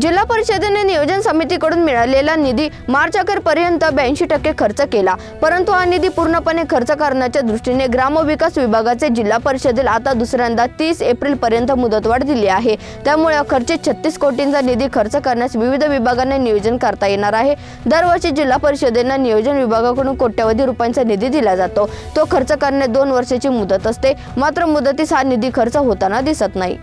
जिल्हा परिषदेने नियोजन समितीकडून मिळालेला निधी मार्च अखेरपर्यंत ब्याऐंशी टक्के खर्च केला. परंतु हा निधी पूर्णपणे खर्च करण्याच्या दृष्टीने ग्रामविकास विभागाचे जिल्हा परिषदेला आता दुसऱ्यांदा तीस एप्रिल पर्यंत मुदतवाढ दिली आहे. त्यामुळे अखेरचे छत्तीस कोटींचा निधी खर्च करण्यास विविध विभागांना नियोजन करता येणार आहे. दरवर्षी जिल्हा परिषदेनं नियोजन विभागाकडून कोट्यवधी रुपयांचा निधी दिला जातो. तो खर्च करण्यास दोन वर्षाची मुदत असते. मात्र मुदतीस हा निधी खर्च होताना दिसत नाही.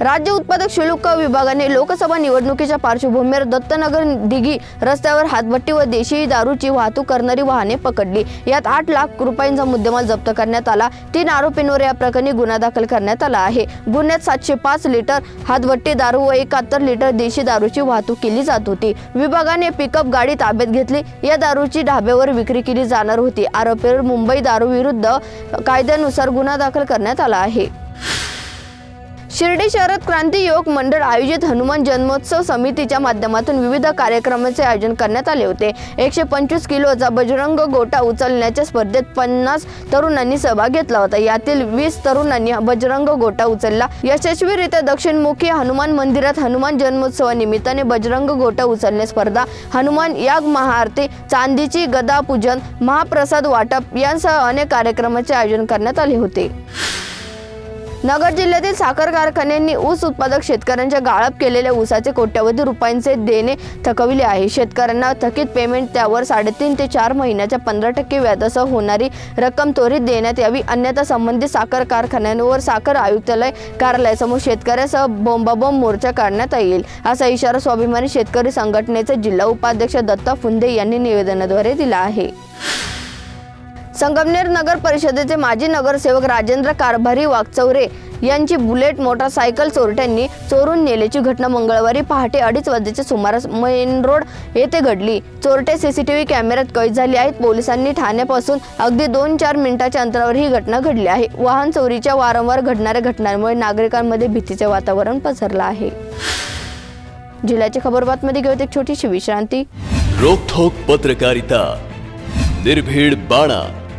राज्य उत्पादक शुल्क विभागाने लोकसभा निवडणुकीच्या पार्श्वभूमीवर दत्तनगर दिघी रस्त्यावर हातभट्टी व देशी दारूची वाहतूक करणारी वाहने पकडली. यात आठ लाख रुपयांचा मुद्देमाल जप्त करण्यात आला. तीन आरोपींवर या प्रकरणी गुन्हा दाखल करण्यात आला आहे. गुन्ह्यात सातशे पाच लिटर हातभट्टी दारू व एकाहत्तर लिटर देशी दारूची वाहतूक केली जात होती. विभागाने पिकअप गाडी ताब्यात घेतली. या दारूची ढाब्यावर विक्री केली जाणार होती. आरोपीवर मुंबई दारू विरुद्ध कायद्यानुसार गुन्हा दाखल करण्यात आला आहे. शिर्डी शहरात क्रांती युवक मंडळ आयोजित हनुमान जन्मोत्सव समितीच्या माध्यमातून विविध कार्यक्रमाचे आयोजन करण्यात आले होते. एकशे पंचवीस किलोचा बजरंग गोटा उचलण्याच्या स्पर्धेत पन्नास तरुणांनी सहभाग घेतला होता. यातील वीस तरुणांनी बजरंग गोटा उचलला. यशस्वीरित्या दक्षिणमुखी हनुमान मंदिरात हनुमान जन्मोत्सवानिमित्ताने बजरंग गोटा उचलणे स्पर्धा हनुमान याग महाआरती चांदीची गदा पूजन महाप्रसाद वाटप यांसह अनेक कार्यक्रमाचे आयोजन करण्यात आले होते. नगर जिल्ह्यातील साखर कारखान्यांनी ऊस उत्पादक शेतकऱ्यांच्या गाळप केलेल्या ऊसाचे कोट्यवधी रुपयांचे देणे थकविले आहे. शेतकऱ्यांना थकीत पेमेंट त्यावर साडेतीन ते चार महिन्याच्या पंधरा टक्के व्याजासह होणारी रक्कम त्वरित देण्यात यावी अन्यथा संबंधित साखर कारखान्यांवर साखर आयुक्तालय कार्यालयासमोर शेतकऱ्यासह बोंबाबोंब मोर्चा काढण्यात येईल असा इशारा स्वाभिमानी शेतकरी संघटनेचे जिल्हा उपाध्यक्ष दत्ता फुंदे यांनी निवेदनाद्वारे दिला आहे. संगमनेर नगर परिषदेचे माजी नगरसेवक राजेंद्र कारभारी वाघचौरे यांची बुलेट मोटारसायकल चोरट्यांनी चोरून नेल्याची घटना मंगळवारी पहाटे अडीच वाजेच्या सुमारास मेन रोड येथे घडली. चोरटे सीसीटीव्ही कॅमेऱ्यात कैद झाले आहेत. पोलिसांनी ठाण्यापासून अगदी दोन चार मिनिटाच्या अंतरावर ही घटना घडली आहे. वाहन चोरीच्या वारंवार घडणाऱ्या घटनांमुळे नागरिकांमध्ये भीतीचे वातावरण पसरलं आहे. जिल्ह्याची खबर बातमध्ये घेऊत एक छोटीशी विश्रांती. रोखोक पत्रकारिता. निर्भीड बाणा.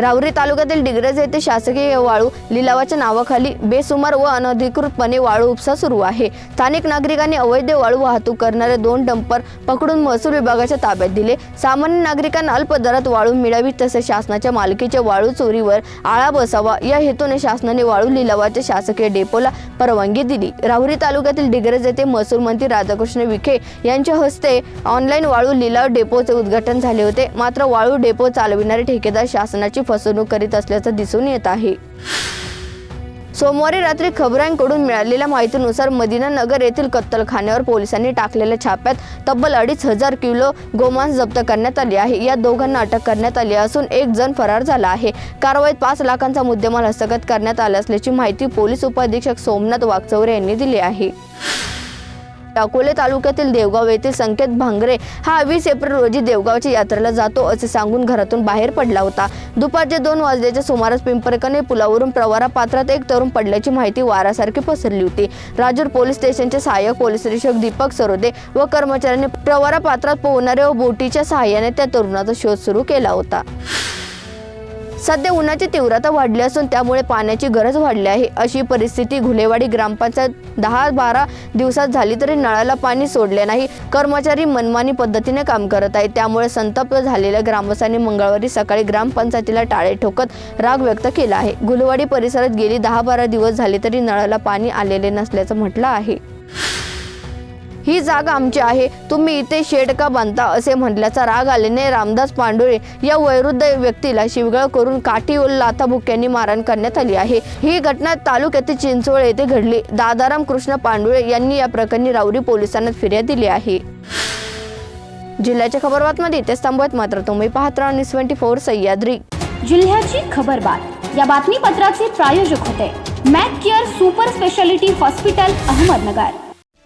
राहुरी तालुक्यातील डिग्रज येथे शासकीय वाळू लिलावाच्या नावाखाली बेसुमार व अनधिकृतपणे वाळू उपसा सुरू आहे. स्थानिक नागरिकांनी अवैध वाळू वाहतूक करणारे दोन डंपर पकडून महसूल विभागाच्या ताब्यात दिले. सामान्य नागरिकांना अल्प दरात वाळू मिळावी तसेच शासनाच्या मालकीच्या वाळू चोरीवर आळा बसावा या हेतूने शासनाने वाळू लिलावाच्या शासकीय डेपोला परवानगी दिली. राहुरी तालुक्यातील डिग्रज येथे महसूल मंत्री राधाकृष्ण विखे यांच्या हस्ते ऑनलाईन वाळू लिलाव डेपोचे उद्घाटन झाले होते. मात्र वाळू डेपो चालविणारे ठेकेदार शासनाची फसवणूक करीत असल्याचं दिसून येत आहे. सोमवारी रात्री खबरांकडून मिळालेल्या माहितीनुसार मदिना नगर येथील कत्तलखान्यावर पोलिसांनी टाकलेल्या छाप्यात तब्बल अडीच हजार किलो गोमांस जप्त करण्यात आले आहे. या दोघांना अटक करण्यात आली असून एक जण फरार झाला आहे. कारवाईत पाच लाखांचा मुद्देमाल हस्तगत करण्यात आला असल्याची माहिती पोलीस उपाधीक्षक सोमनाथ वागचौरे यांनी दिली आहे. अकोले तालुक्यातील देवगाव येथील संकेत भांगरे हा वीस एप्रिल रोजी देवगावच्या यात्रेला जातो असे सांगून घरातून बाहेर पडला होता. दुपारचे दोन वाजल्याच्या सुमारास पिंपरकणे पुलावरून प्रवारा पात्रात एक तरुण पडल्याची माहिती वारासारखी पसरली होती. राजूर पोलीस स्टेशनचे सहाय्यक पोलीस निरीक्षक दीपक सरोदे व कर्मचाऱ्यांनी प्रवारा पात्रात पोहणाऱ्या व बोटीच्या सहाय्याने त्या तरुणाचा शोध सुरू केला होता. सध्या उन्हाची तीव्रता वाढली असून त्यामुळे पाण्याची गरज वाढली आहे. अशी परिस्थिती घुलेवाडी ग्रामपंचायत दहा बारा दिवसात झाली तरी नळाला पाणी सोडले नाही. कर्मचारी मनमानी पद्धतीने काम करत आहेत. त्यामुळे संतप्त झालेल्या ग्रामस्थांनी मंगळवारी सकाळी ग्रामपंचायतीला टाळे ठोकत राग व्यक्त केला आहे. घुलेवाडी परिसरात गेली दहा बारा दिवस झाले तरी नळाला पाणी आलेले नसल्याचं म्हटलं आहे. ही जागा आमची आहे. तुम्ही इथे शेड का बांधता असे म्हटल्याचा राग आल्याने रामदास पांडुळे या वैरुद्ध व्यक्तीला शिवगळ करून काठी व लाथाबुक्यांनी मारहाण करण्यात आली आहे. ही घटना तालुक्यातील चिंचवड येथे घडली. दादाराम कृष्ण पांडुळे यांनी या प्रकरणी राऊरी पोलिसांना फिर्याद दिली आहे. जिल्ह्याच्या खबरबातमध्ये इथेच थांबवत मात्र तुम्ही पाहत राहा न्यूज ट्वेंटी फोर सह्याद्री. जिल्ह्याची खबरबात. या बातमीपत्राचे प्रायोजक होते. Mac Care super speciality hospital Ahmednagar.